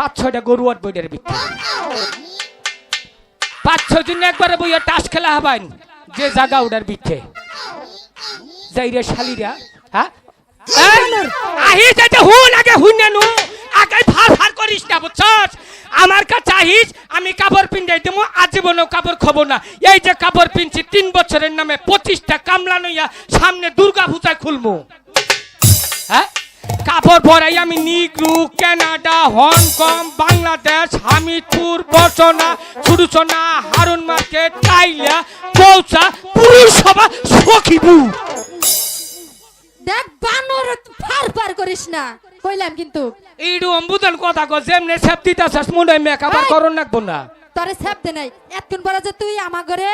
পাঁচ ছয়টা গরু আর বইটার ভিতরে পাঁচ ছয় জন একবারে বইয়া টাস খেলা হবান যে জাগা ওটার বিঠে যাইরে শালিরা হ্যাঁ? আহি যাইতে হুন, আগে হুন নু আগে ফার ফার করিস না, বুঝছস? আমার কাছে আহিস, আমি কাপড় পিন্ধাই দেবো, আজীবনও কাপড় খবর না। এই যে কাপড় পিনছি, তিন বছরের নামে পঁচিশটা কামলা নইয়া সামনে দুর্গা পূজায় খুলবো হ্যাঁ? কাপড় পরাই আমি নিগ্রু Canada Hong Kong Bangladesh Hamidpur বসনা সুরুচনা হারুন মার্কেট কাইলা পৌঁছা পুরসভা সখিবু দেখ বানর ফার ফার করিস না। কইলাম কিন্তু। এইটু অম্বুদন কথা কো যেমনে সেফটি তাছাস মনে মেকআপ আর! করন নাকবো না। তোরে সেপ দে নাই। এতক্ষণ পরে যে তুই আমার ঘরে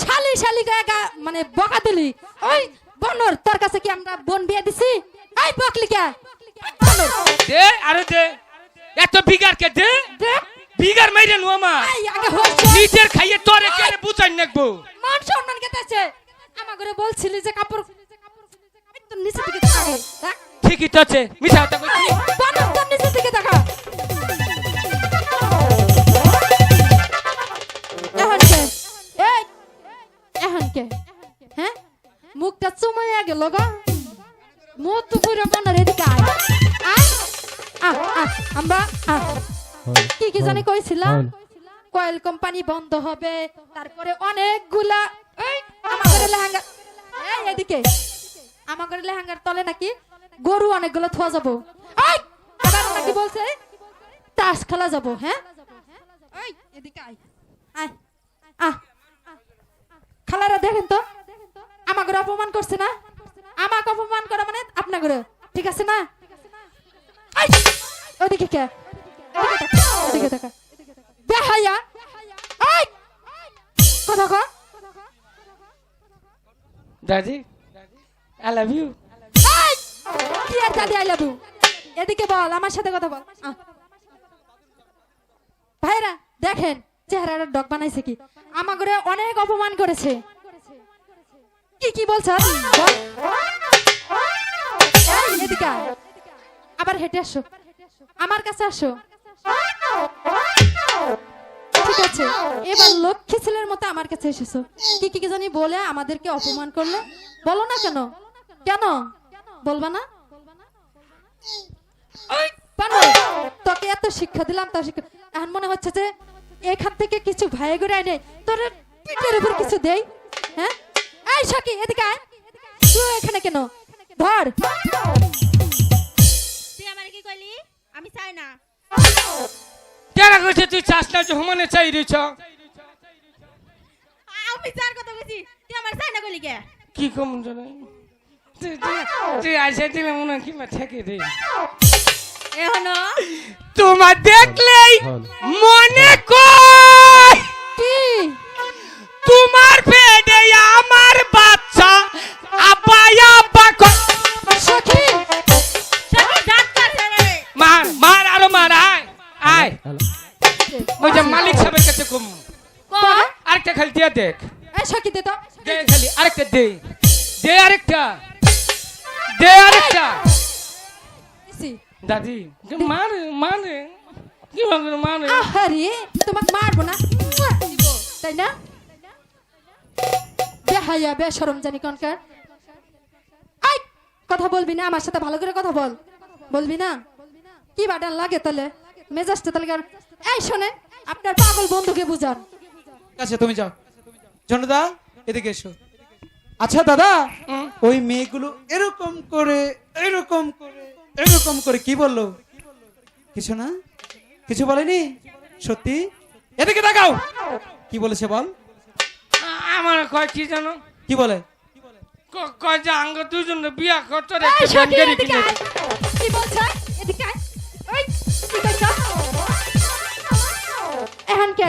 শালি শালি গা মানে বকা দিলি। ওই বানর তোর কাছে কি আমরা বোন বিয়ে দিছি? এই বকলি কে দে আরে দে। এত বিগার কে দে। দেখ বিগার মাইরে নো মা। আগে হইছ নিজের খাইয়ে তোরে কেন বুঝাই নাকবো? মান সম্মান কে আছে আমার ঘরে বলছিলি যে কাপড় তোর নিচে দিকে দেখ ঠিকই তো আছে। মিছা কথা কইছি বানর তোর নিচে দিকে তাকা এখন কে? এই এখন কে? হ্যাঁ? মুখটা চুমাইয়া গেল গো। মুখ তো পুরো বানর এদিকে আয় আমরা কি কি জানি কইছিলাম কয়েল কোম্পানি বন্ধ হবে। তারপরে অনেকগুলা ঘরে লেহেঙ্গা। এই এদিকে। আমার ঘরে লেহেঙ্গার তলে নাকি গরু অনেকগুলো থোয়া যাব। নাকি বলছে তাস খেলা যাব হ্যাঁ? এই এদিকে আয়। আয় আহ খালারা দেখেন তো? আমাকে অপমান করছে না? ঘরে ঠিক আছে না? ওদিকে কে? ওদিকে। বেহায়া এই কথা কর দাদি আই লাভ ইউ কি আর দাদি আই লাভ ইউ এদিকে বল আমার সাথে কথা বল। ভাইরা দেখেন চেহারাটা ডগ বানাইছে কি? আমার ঘরে অনেক অপমান করেছে। কি কি বলছ? এদিকে আবার হেঁটে আসো। আমার কাছে আসো। ঠিক আছে। এবার লক্ষ্মী ছেলের মতো আমার কাছে এসেছ। কি কি জানি বলে আমাদেরকে অপমান করলে? বলো না কেন? কেন? বলবা না? তোকে এত শিক্ষা দিলাম তা শিক্ষা এখন মনে হচ্ছে যে এখান থেকে কিছু ভাই করে আনে তোর পিঠের উপর কিছু দেই। হ্যাঁ? এই সখি এদিকে আয়। তুই এখানে কেন? ধর। কইলি? আমি চাই না। কেন কইছে তুই চাস না সমানে চাই রইছ? আমি চার কথা কইছি। তুই আমার চাই না কইলি কে? কি কম জানে তুই আইসা দিলে মনে কি মা থেকে দে। এখনও তোমার দেখলেই দে আরেকটা। দে আরেকটা। দাদি মানে মানে কি মানে আহারে তোমাকে মারবো না। তাই না? বেশরম জানি কনকার আই কথা বলবি না আমার সাথে ভালো করে কথা বল। বলবি না? কি বাটান লাগে তাহলে? মেজাজটা তাহলে এই শোনে আপনার পাগল বন্ধুকে বুঝান। ঠিক আছে তুমি যাও। জনদা এদিকে এসো। আচ্ছা দাদা ওই মেয়েগুলো এরকম করে এরকম করে এরকম করে কি বলল? কিছু না? কিছু বলেনি? সত্যি? এদিকে দেখাও কি বলেছে বল? আমার কয় কি জানো? কি বলে? কয় যে আঙ্গ দুজন বিয়া করতো রে একটা ব্যাংকেরই কিনে। কি বলছ? এদিকে। কি? এখন কে?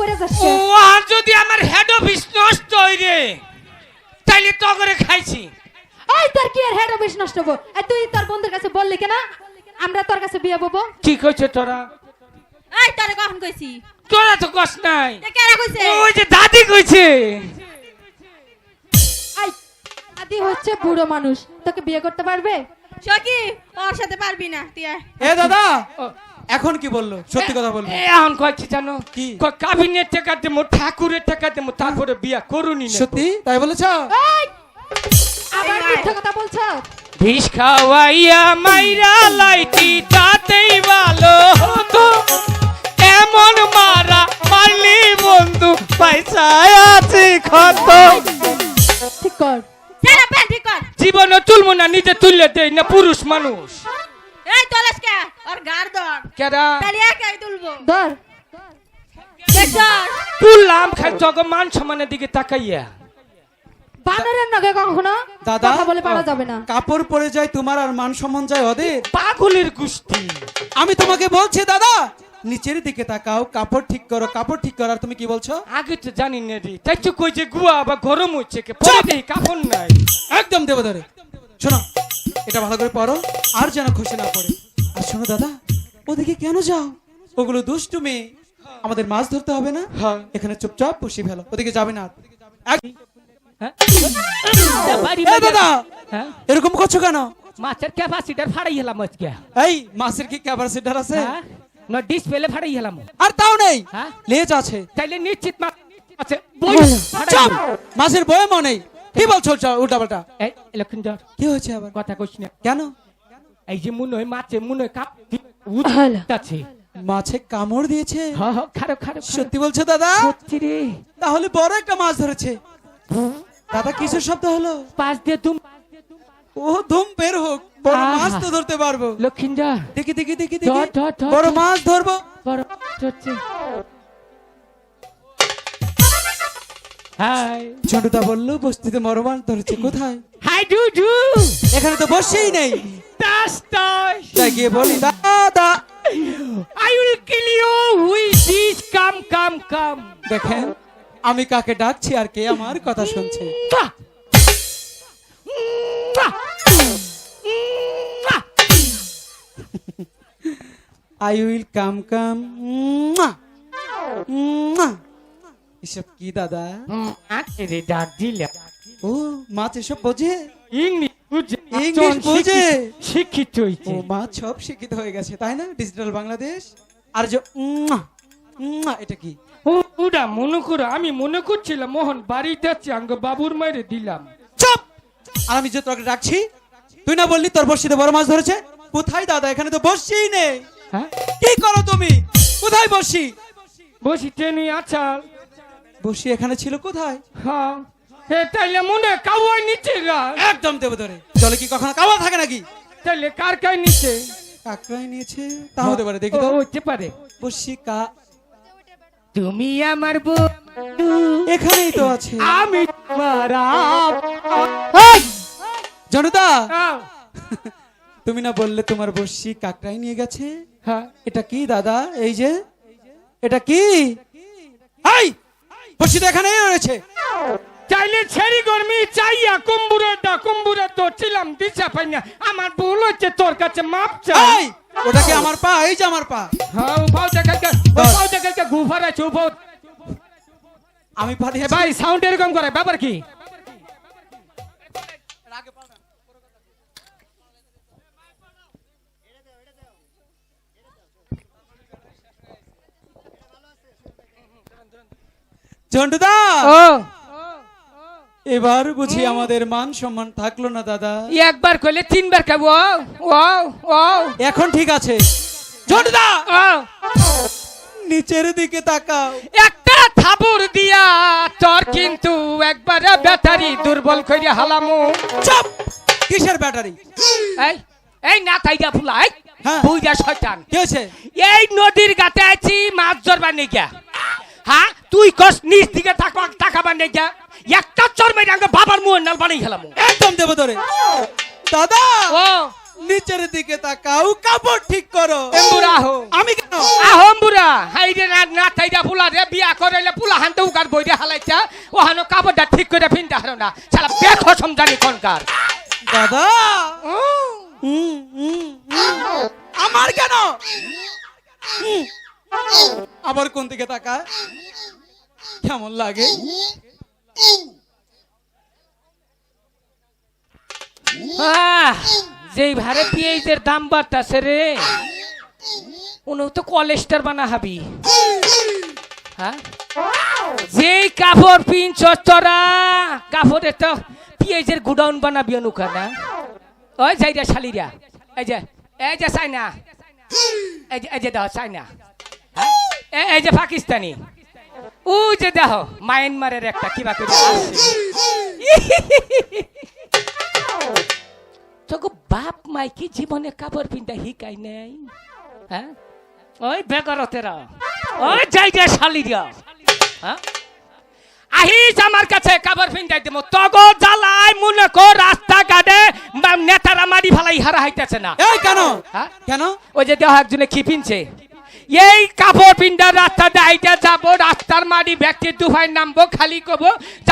পড়ে যাচ্ছে। ও আর যদি আমার হেড অফিস নষ্ট হই রে? তাইলে তো করে খাইছি। ওই তোর কি আর হেড অফিস নষ্ট হব আর তুই তোর বন্ধুর কাছে বললি কেনা? আমরা তোর কাছে বিয়ে বলব কি কইছে তোরা? এই তোরে কখন কইছি? তোরা তো কস নাই। তে কেরা কইছে? ওই যে দাদি কইছে। আই আদি হচ্ছে বুড়ো মানুষ। তোকে বিয়ে করতে পারবে? সকি ওর সাথে পারবি না তুই এ দাদা! ও, এখন কি বলল? সত্যি কথা বলব। এ, এখন কয় কি জানো? কি? কাবিনের টাকা দেবো ঠাকুরের টাকা দেবো তারপরে বিয়া করুনি সত্যি? তাই বলেছ? এই! আবার মিথ্যা কথা বলছো? বিষ খাওয়াইয়া মাইরা তাতেই ভালো হতো। এমন মারা মারলি বন্ধু পয়সা আছে ঠিক কর। জীবনে তুলবো না নিজে তুললে দেই না পুরুষ মানুষ। এই গার ধর। তাহলে একাই তুলবো। ধর। তুললাম খাই জগ মান দিকে তাকাইয়া। বানরের নগে কখনো? দাদা কথা বলে পারা যাবে না। কাপড় পরে যায় তোমার আর মান সম্মান যায় ওদের পাগলের গুষ্টি আমি তোমাকে বলছি দাদা নিচের দিকে তাকাও কাপড় ঠিক করো কাপড় ঠিক করো আর তুমি কি বলছো? আগে তো জানি না রে। তাই তো কই যে গুয়া বা গরম হচ্ছে কে পরে দেই কাপড় নাই। একদম দেবো ধরে শোনো এটা ভালো করে পড়ো আর যেন খুশি না পড়ে। আর শোনো দাদা ওদিকে কেন যাও? ওগুলো দুষ্টু মেয়ে আমাদের মাছ ধরতে হবে না? হ্যাঁ। এখানে চুপচাপ পুষি ফেলো ওদিকে যাবে না হ্যাঁ? দাদা হ্যাঁ? এরকম করছ কেন? মাছের ক্যাপাসিটার ফাড়াই হেলাম আজকে। এই মাছের কি ক্যাপাসিটার আছে? হ্যাঁ? না ডিসপ্লে ফাড়াই হেলাম আর তাও নেই। হ্যাঁ? লেজ আছে। তাইলে নিশ্চিত মাছ আছে। বই ফাড়াই চাপ। মাছের বয়মও নেই। কি বলছো উল্টা পাল্টা এই লক্ষিন্দর। কি হয়েছে আবার? কথা কইস না। কেন? এই যে মনে হয় মাছে মনে হয় কাপ আছে মাছে কামড় দিয়েছে। সত্যি বলছো দাদা? তাহলে বড় একটা মাছ ধরেছে। দাদা কিসের শব্দ হলো? পাঁচ দিয়ে তুমি ও ধুম বের হোক। বড় মাছ তো ধরতে পারব। দেখি দেখি দেখি দেখি। বড় মাছ ধরবো। বড় হাই। ঝন্টুদা বলল বস্তিতে বড় মাছ ধরেছে কোথায়? হাই ডু ডু এখানে তো বসেই নেই। টাস তাই গিয়ে বলি দাদা I will kill you with this. Come come come. দেখেন আমি কাকে ডাকছি আর কে আমার কথা শুনছে! আই উইল কাম কাম এসব কি দাদা? ডাক দিলাম ও মাছ এসব বোঝে? ইংলিশ বুঝে ইংলিশ বুঝে? শিক্ষিত- ও মাছ সব শিক্ষিত হয়ে গেছে তাই না? ডিজিটাল বাংলাদেশ আর যে এটা কি? ওটা মনে করো আমি মনে করছিলাম মোহন বাড়িতে যাচ্ছে আঙ্গ বাবুর মায়ের দিলাম। চুপ! আর আমি যে তোকে ডাকছি তুই না বললি তোর বর্ষিতে বড় মাছ ধরেছে? কোথায় দাদা এখানে তো বসছেই নেই। হ্যাঁ? কি করো তুমি? কোথায় বসি বসি ট্রেনে আছাল। বসি এখানে ছিল কোথায়? হ্যাঁ। তাইলে মনে কাউয়াই নিচে একদম দেব ধরে জলে কি কখনো কাওয়া থাকে নাকি? তাইলে কার কাই নিচে? কাকড়াই নিয়েছে তা হতে পারে দেখি তো। ও, হইতে পারে। বসি কা তুমি আমার বন্ধু। এখানেই তো আছে। আমি তোমার জনতা! তুমি না বললে তোমার বসি কাকড়াই নিয়ে গেছে? হ্যাঁ। এটা কি দাদা? এই যে? এটা কি? বসি তো এখানেই রয়েছে। চাইলে ছেড়ি গরমি চাইয়া কুম্বুরের দা কুম্বুরের তো ছিলাম দিশা পাই না। আমার ভুল হচ্ছে তোর কাছে মাপ চাই। ওটা কি আমার পা? এই যে আমার পা। হ্যাঁ উপাও দেখাইতে উপাও দেখাইতে গুফার আছে উপাও আমি পা এ দিয়েছি ভাই সাউন্ড এরকম করে ব্যাপার কি? ঝন্টুদা ও। এবার বুঝি আমাদের মান সম্মান থাকল না দাদা। একবার কইলে তিনবার খাব ও ও এখন ঠিক আছে। ঝন্টুদা ও নিচের দিকে তাকাও। একটা থাবুর দিয়া তোর কিন্তু একবারে ব্যাটারি দুর্বল কইরা হালামু। চুপ! কিসের ব্যাটারি? এই এই না তাইগা ফুলাই হ্যাঁ। বুইরা শয়তান। কি হয়েছে? এই নদীর গাতে আছি মাছ ধরবার নেগিয়া হ্যাঁ তুই কস নিচ দিকে থাকা তাকাবার নেগিয়া একটা চর মেরে আঙ্গ বাবার মুখ নাল বানাই খেলাম। একদম দেব ধরে দাদা ও। নিচের দিকে তাকাও কাপড় ঠিক করো। এম্বুরা হো আমি কেন? আহম বুড়া হাই রে না না তাইরা ফুলা রে বিয়া করাইলে ফুলা হানতে উকার বইরে হালাইতা ও হানো কাপড়টা ঠিক করে ফিনতে হারো না। শালা দেখো সমজানি কোনকার। দাদা। হুম, হুম, হুম। আমার কেন। আবার কোন দিকে তাকায়? কেমন লাগে? যেই ভারে পেঁয়াজের দাম বাড়তাছে রে। উনি তো কলেস্টার বানা হাবি হ্যাঁ? যেই কাপড় পিনছ তোরা, কাপড়ে তো পিঁয়াজের গুডাউন বানাবি অনুকা না ওই যাই রে শালিরা। এই যে এই যে চাইনা এই যে এই যে চাইনা হ্যাঁ? এই যে পাকিস্তানি। ও যে দেখো মায়ানমারের একটা কিবা করে। তোকে বাপ মাই কি জীবনে কাপড় পিনটা হিকাই নাই। হ্যাঁ? ওই বেকারতেরা ওই জায়গা শালিরা হ্যাঁ? আহিস আমার কাছে কাপড় পিন্ধাই দেবো। তগো জ্বালাই মনে কর রাস্তা ঘাটে নেতারা মারি ফালাই হারা হাইতেছে না। এই কেন? হ্যাঁ? কেন? ওই যে দেহ একজনে কি পিনছে? এই কাপড় পিন্ডার রাস্তা দাইটা যাব রাস্তার মারি ব্যক্তি দুভাই নামবো খালি করব।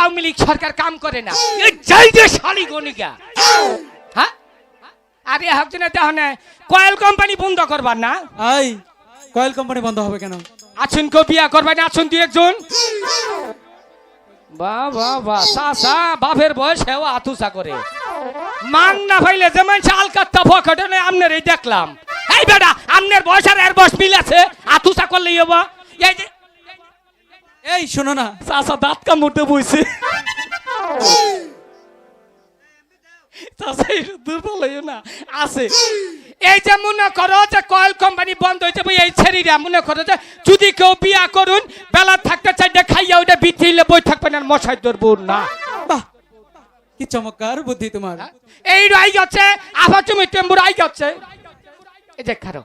আওয়ামী লীগ সরকার কাম করে না। এই যাই যে শালি গনিকা হ্যাঁ? আরে দেহ না কয়েল কোম্পানি বন্ধ করবার না? এই কয়েল কোম্পানি বন্ধ হবে কেন? আছুন কেউ বিয়া করবে না আছুন দুই একজন। বাহ বাহ বাহ সা বাপের বয়স হেও আতুসা করে। মান না পাইলে যেমন চাল কাত্তা ফকটে আমনের এই দেখলাম। এই বেটা আমনের বয়স আর এর বয়স মিল আছে। আতুসা করলেই হব। এই যে এই শোনো না চাষা দাঁত কামড়তে বইছে। দুর্বল হইও না আছে। এই যে মনে করো যে কয়েল কোম্পানি বন্ধ হয়েছে বই এই ছেড়িরা মনে করো যে যদি কেউ বিয়া করুন বেলা থাকতে চাইলে খাইয়া ওটা বিথিলে বই থাকবেন আর মশাই ধরবো না। বাহ কি চমৎকার বুদ্ধি তোমার। এই রাই যাচ্ছে আবার তুমি টেম্বুর আই যাচ্ছে। এই যে খারো